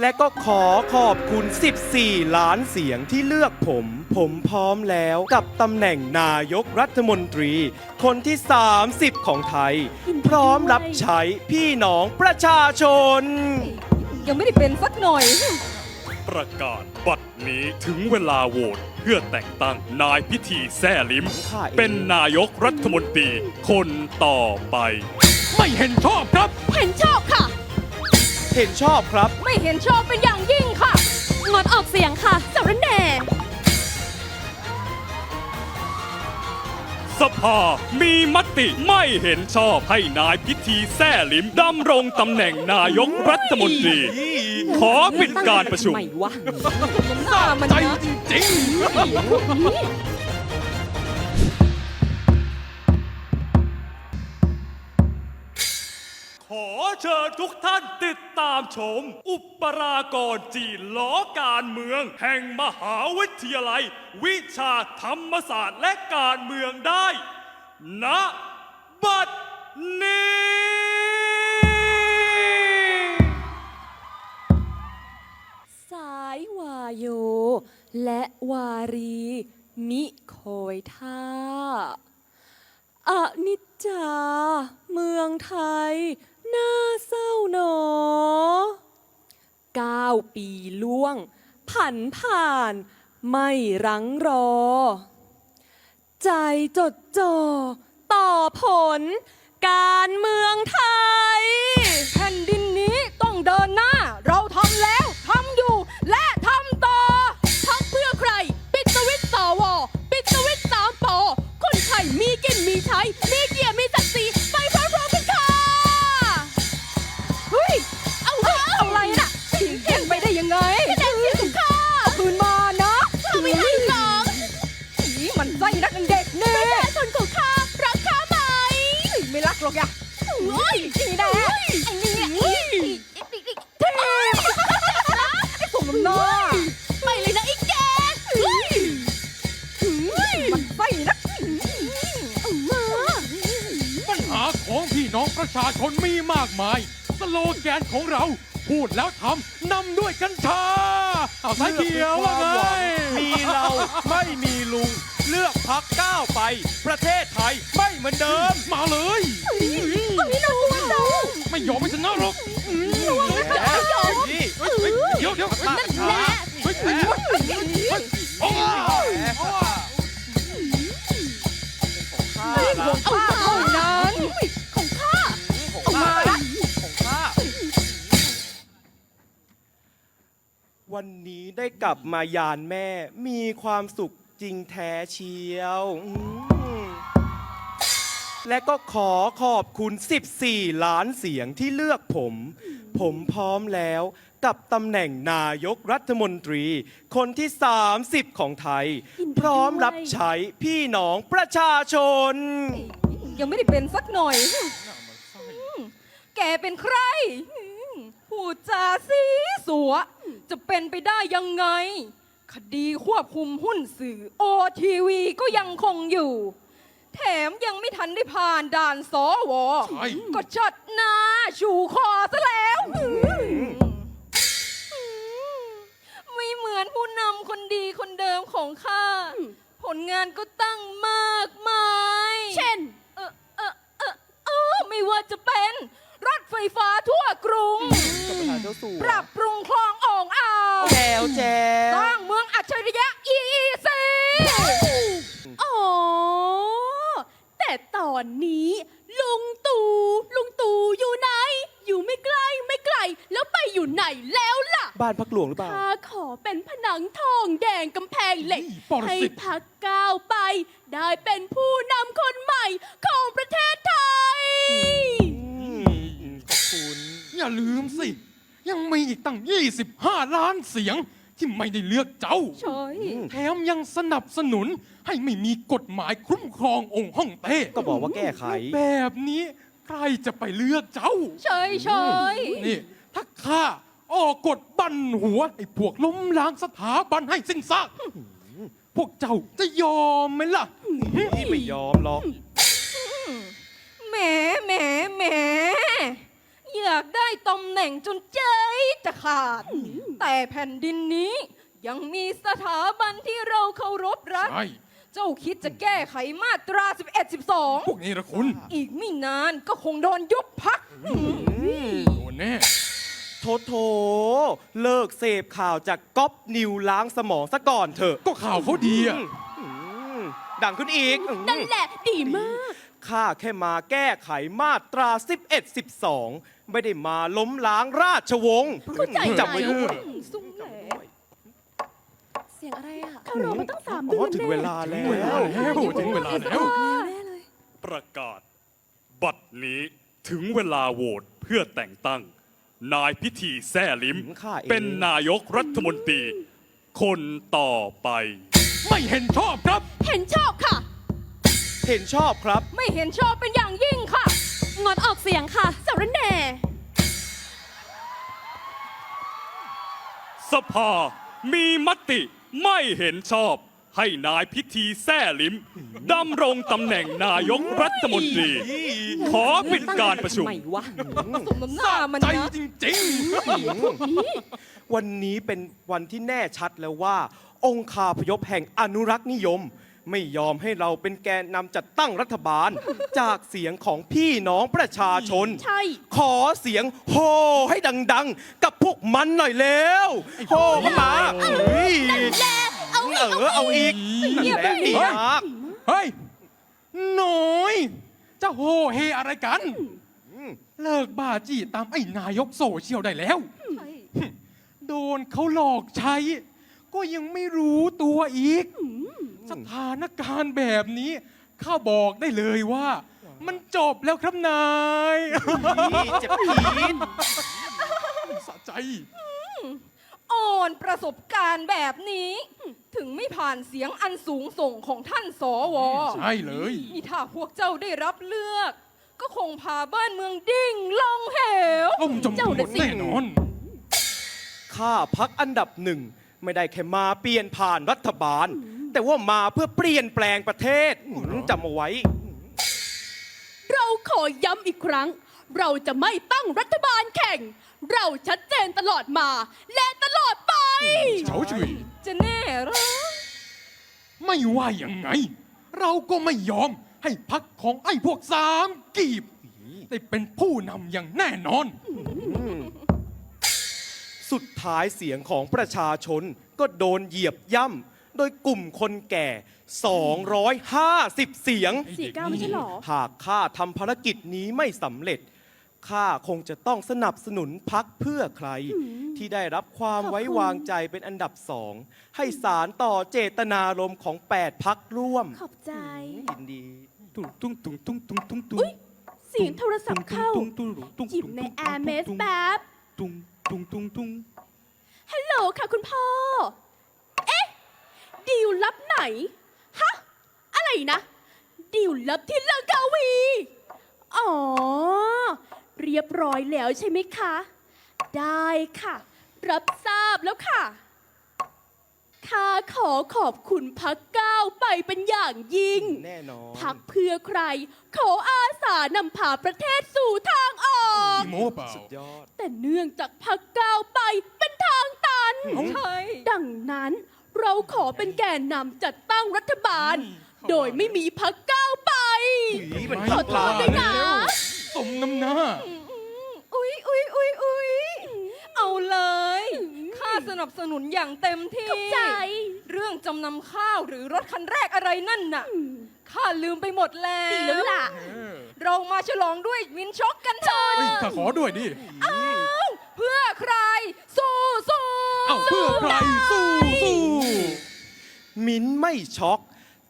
และก็ขอขอบคุณ 14 ล้านเสียงที่เลือกผม ผมพร้อมแล้วกับตำแหน่งนายกรัฐมนตรี คนที่ 30 ของไทย พร้อมรับใช้พี่น้องประชาชน ยังไม่ได้เป็นสักหน่อย ประกาศบัดนี้ถึงเวลาโหวตเพื่อแต่งตั้งนายพิธีแซ่ลิมข้าเองเป็นนายกรัฐมนตรีคนต่อไป ไม่เห็นชอบครับ เห็นชอบค่ะ เห็นชอบครับ ไม่เห็นชอบเป็นอย่างยิ่งค่ะงดออกเสียงค่ะสารแหน่สภา มีมติไม่เห็นชอบให้นายพิธีแซ่ลิมดำรงตำแหน่งนายกรัฐมนตรี ขอปิดการประชุม ไม่วะ หน้ามันใจนะจริงข เชิญทุกท่านติดตามชม อุปรากรจีนล้อการเมือง แห่งมหาวิทยาลัย วิชาธรรมศาสตร์และการเมืองได้ณบัดนี้สายวาโย และวารี มิโคยท่าอนิจจา เมืองไทย น่าเศร้าหนอเก้า ปีล่วง ผันผ่าน ไม่รังรอ ใจจดจ่อต่อผล การเมืองไทย แผ่นดินนี้ต้องเดินหน้า เราทำแล้วทำอยู่ และทำต่อพักเพื่อใคร ปิดสวิตช์สวปิดสวิตช์สามปอคนไทยมีกินมีใช้ มีเกียรติมีศักดิ์ ประชาชนมีมากมาย สโลแกนของเรา พูดแล้วทำนำด้วยกัญชา เอาสายเขียวว่าไง มีเราไม่มีลุง เลือกพักก้าวไป ประเทศไทยไม่เหมือนเดิม มาเลยก็นี่นะคุณน้องไม่ยอมไม่ชนะหรอกระวังนะจะไม่ยอมนี่เฮ้ยเฮ้ยเดี๋ยวเดี๋ยวนั่นแหละ วันนี้ได้กลับมายานแม่ มีความสุขจริงแท้เชียวอืมและก็ขอขอบคุณ 14 ล้านเสียงที่เลือกผม ผมพร้อมแล้วกับตำแหน่งนายกรัฐมนตรี คนที่ 30 ของไทยพร้อมรับใช้พี่น้องประชาชน ยังไม่ได้เป็นสักหน่อยแกเป็นใครพูดจาสีสัว จะเป็นไปได้ยังไง คดีควบคุมหุ้นสื่อโอทีวีก็ยังคงอยู่ แถมยังไม่ทันได้ผ่านด่านสวใช่ ก็จัดหน้าชูคอซะแล้ว ไม่เหมือนผู้นำคนดีคนเดิมของข้า ผลงานก็ตั้งมากมายเช่น เออเออเออเออไม่ว่าจะเป็น รถไฟฟ้าทั่วกรุง ปรับป แจวแจสวร้างเมืองอัจฉริยะ EEC อ๋อแต่ตอนนี้ ลุงตู่ลุงตู่อยู่ไหน อยู่ไม่ไกลไม่ไกล แล้วไปอยู่ไหนแล้วล่ะ บ้านพักหลวงหรือเปล่า ข้าขอเป็นผนังทองแดงกำแพงเหล็กนี่ปรให้สิตพักก้าวไป ได้เป็นผู้นำคนใหม่ของประเทศไทย อืมขอบคุณ อย่าลืมสิ ยังมีอีกตั้ง 25 ล้านเสียงที่ไม่ได้เลือกเจ้าใช่แถมยังสนับสนุนให้ไม่มีกฎหมายคุ้มครององค์ฮ่องเต้ก็บอกว่าแก้ไข แบบนี้ใครจะไปเลือกเจ้าใช่ใช่นี่ถ้าข้าออกกฎบันหัวไอ้พวกล้มล้างสถาบันให้สิ้นซากพวกเจ้าจะยอมไหมล่ะ นี่ไม่ยอมหรอก แหมแหมแหม อยากได้ตำแหน่งจนใจจะขาด แต่แผ่นดินนี้ยังมีสถาบันที่เราเคารพรัก ใช่ เจ้าคิดจะแก้ไขมาตรา 11 พวกนี้ละคุณ12อีกไม่นานก็คงโดนยุบพัก โดนแน่โทโถ เลิกเสพข่าวจากก๊อปนิวล้างสมองซะก่อนเถอะก็ข่าวเขาดีอะ อืมดังขึ้นอีกอืมนั่นแหละดีมาก ข้าแค่มาแก้ไขมาตรา 11 12 ไม่ได้มาล้มล้างราชวงศ์เข้าใจจำไว้ด้วย ซุ่มแหลเสียงอะไรอะเขารอมาตั้งสามอ๋เดืออนถึงเวลาแล้เวลาวแล้วถึงเวลาแล้ว แน่เลย ประกาศ บัดนี้ถึงเวลาโหวตเพื่อแต่งตั้ง นายพิธีแซ่ลิม ข้าเอง เป็นนายกรัฐมนตรี คนต่อไป ไม่เห็นชอบครับ เห็นชอบค่ะเห็นชอบครับ ไม่เห็นชอบเป็นอย่างยิ่งค่ะ งดออกเสียงค่ะสารแหน่สภา มีมติไม่เห็นชอบ ให้นายพิธีแซ่ลิมดำรงตำแหน่งนายกรัฐมนตรี ขอปิดการประชุม ไม่วะสมน้ำหน้ามันใจนะจริงวันนี้เป็นวันที่แน่ชัดแล้วว่า องคาพยพแห่งอนุรักษ์นิยม ไม่ยอมให้เราเป็นแกนนำจัดตั้งรัฐบาล จากเสียงของพี่น้องประชาชน ใช่ ขอเสียงโฮให้ดัง ๆ กับพวกมันหน่อยเร็วโฮเข้ามาเฮ้ยเออเอาอีกนั่นแหละดีมากๆเฮ้ย หน้อย จะโหเฮอะไรกัน เลิกบ้าจี้ตามไอ้นายกโซเชียลได้แล้วโดนเขาหลอกใช้ ก็ยังไม่รู้ตัวอีก สถานการณ์แบบนี้ ข้าบอกได้เลยว่า มันจบแล้วครับนาย นี่เจ็บพีดสะใจ อ่อนประสบการณ์แบบนี้ ถึงไม่ผ่านเสียงอันสูงส่งของท่านสวใช่เลย นี่ถ้าพวกเจ้าได้รับเลือก ก็คงพาบ้านเมืองดิ่งลงเหวต้มจมเจ้าหมน่ะดสิแน่นอน ข้าพักอันดับหนึ่ง ไม่ได้แค่มาเปลี่ยนผ่านรัฐบาล แต่ว่ามาเพื่อเปลี่ยนแปลงประเทศจำเอาไว้ เราขอย้ำอีกครั้ง เราจะไม่ตั้งรัฐบาลแข่ง เราชัดเจนตลอดมา และตลอดไปเฉาชุยจะแน่เหรอไม่ว่ายังไง เราก็ไม่ยอมให้พักของไอ้พวกสามกีบได้เป็นผู้นำอย่างแน่นอน สุดท้ายเสียงของประชาชนก็โดนเหยียบย่ำ โดยกลุ่มคนแก่ 250 เสียง สี่เก้าไม่ใช่หรอ หากข้าทำภารกิจนี้ไม่สำเร็จ ข้าคงจะต้องสนับสนุนพักเพื่อใคร ที่ได้รับความไว้วางใจเป็นอันดับสอง ให้สารต่อเจตนารมณ์ของ 8 พักร่วมขอบใจ ยินดี ตุ้งตุ้งตุ้งตุ้งตุ้งตุ้งตุ้งอุ๊ยเสียงโทรศัพท์เข้า ตุ้งตุ้งตุ้งหยิบในแอร์เมสแป๊บตุ้งตุ้งตุ้งตุ้งฮัลโหลค่ะคุณพ่อเอ๊ะ ดีลลับไหน ฮะ อะไรนะ ดีลลับที่ลังกาวี อ๋อ เรียบร้อยแล้วใช่ไหมคะ ได้ค่ะ รับทราบแล้วค่ะ ข้าขอขอบคุณพักก้าวไปเป็นอย่างยิ่ง แน่นอนพักเพื่อใคร ขออาสานำพาประเทศสู่ทางออก อีโม่เปล่า สุดยอด แต่เนื่องจากพักก้าวไปเป็นทางตัน ใช่ ดังนั้น เราขอเป็นแกนนำจัดตั้งรัฐบาล โดยไม่มีพักก้าวไปอุ๊ยมันขอโทษด้วยนะ สมน้ำหน้า อุ๊ยอุ๊ยอุ๊ยอุ๊ยเอาเลยข้าสนับสนุนอย่างเต็มที่ ขอบใจ เรื่องจำนำข้าวหรือรถคันแรกอะไรนั่นน่ะข้าลืมไปหมดแล้วดีแล้วล่ะ เรามาฉลองด้วยวินช็อกกันเถอะ เฮ้ยข้าขอด้วยดิ เพื่อใคร สู้สู้ เอ้าเพื่อใครสู้สู้ มิ้นท์ไม่ช็อก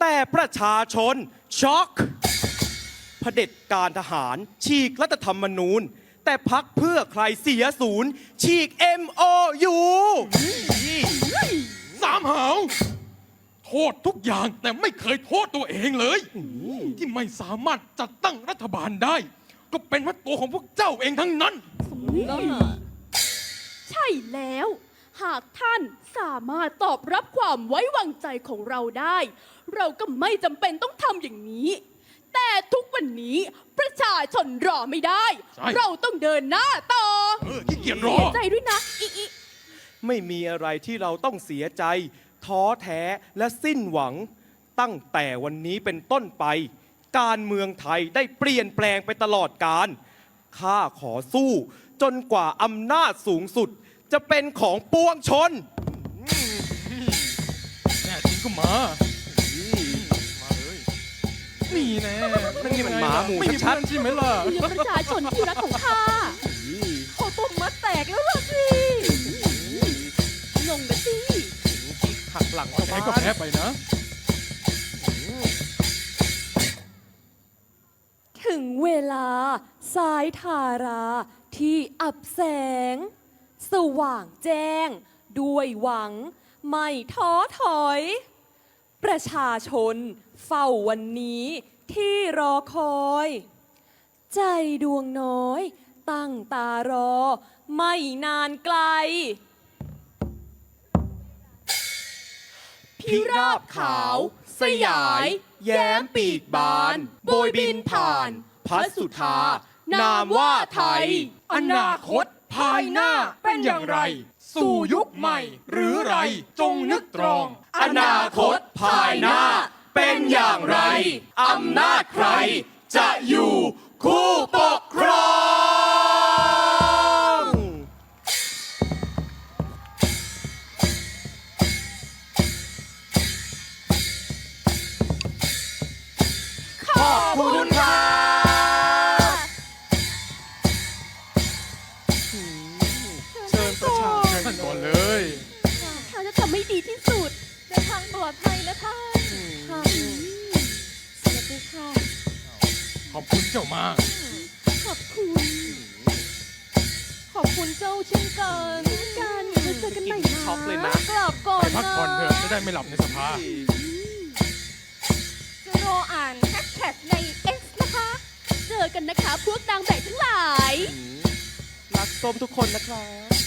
แต่ประชาชนช็อกเผด็จการทหาร ฉีกรัฐธรรมนูญ แต่พักเพื่อใครเสียศูนย์ ฉีก MOU สามหาวโทษทุกอย่างแต่ไม่เคยโทษตัวเองเลย ที่ไม่สามารถจัดตั้งรัฐบาลได้ ก็เป็นเพราะตัวของพวกเจ้าเองทั้งนั้น ใช่แล้ว หากท่านสามารถตอบรับความไว้วางใจของเราได้ เราก็ไม่จำเป็นต้องทำอย่างนี้ แต่ทุกวันนี้ประชาชนรอไม่ได้ ใช่ เราต้องเดินหน้าต่อเออขี้เกียจรอ เสียใจด้วยนะอีอีไม่มีอะไรที่เราต้องเสียใจ ท้อแท้และสิ้นหวัง ตั้งแต่วันนี้เป็นต้นไป การเมืองไทยได้เปลี่ยนแปลงไปตลอดการข้าขอสู้ จนกว่าอำนาจสูงสุด จะเป็นของปวงชน แน่จริงก็มามาเลยนี่แน่นี่มันหมาหมูไม่มีชัดเพื่อนใช่ไหมล่ะเพื่อประชาชนที่รักของข้าเขาต้มมัดแตกแล้วล่ะสิงงนะสิหักหลังชาวแพ้บ้านก็แพ้ไปนะ ถึงเวลาสายทาราที่อับแสง สว่างแจ้ง ด้วยหวัง ไม่ท้อถอย ประชาชนเฝ้าวันนี้ที่รอคอย ใจดวงน้อย ตั้งตารอ ไม่นานไกล พิราบขาว สยาย แย้มปีกบานโบยบินผ่าน พัสสุธานามว่าไทย อนาคต ภายหน้าเป็นอย่างไร สู่ยุคใหม่ หรือไรจงนึกตรอง อนาคตภายหน้า เป็นอย่างไรอำนาจใคร จะอยู่คู่ปกครอง เจ้าเช่นกันกันไว้เจอกันใหม่นะช็อกเลยนะ กลับก่อไปนพักผ่อนเถอะจะได้ไม่หลับในสภา จะรออ่านแฮชแท็กใน X นะคะ เจอกันนะคะพวกนางแบบทั้งหลาย รักส้มทุกคนนะครับ